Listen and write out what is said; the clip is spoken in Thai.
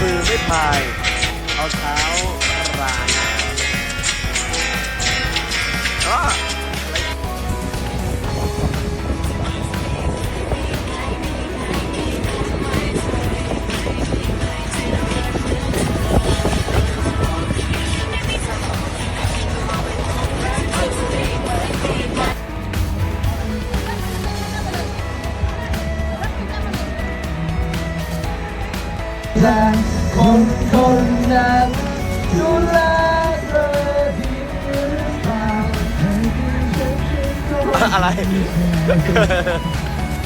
มือไม่พาย เอาเท้าราง อ๋ออะไรและคนคนนั้นดูแลเธอดีหรือเปล่าให้ดีฉันคิดก็อะไร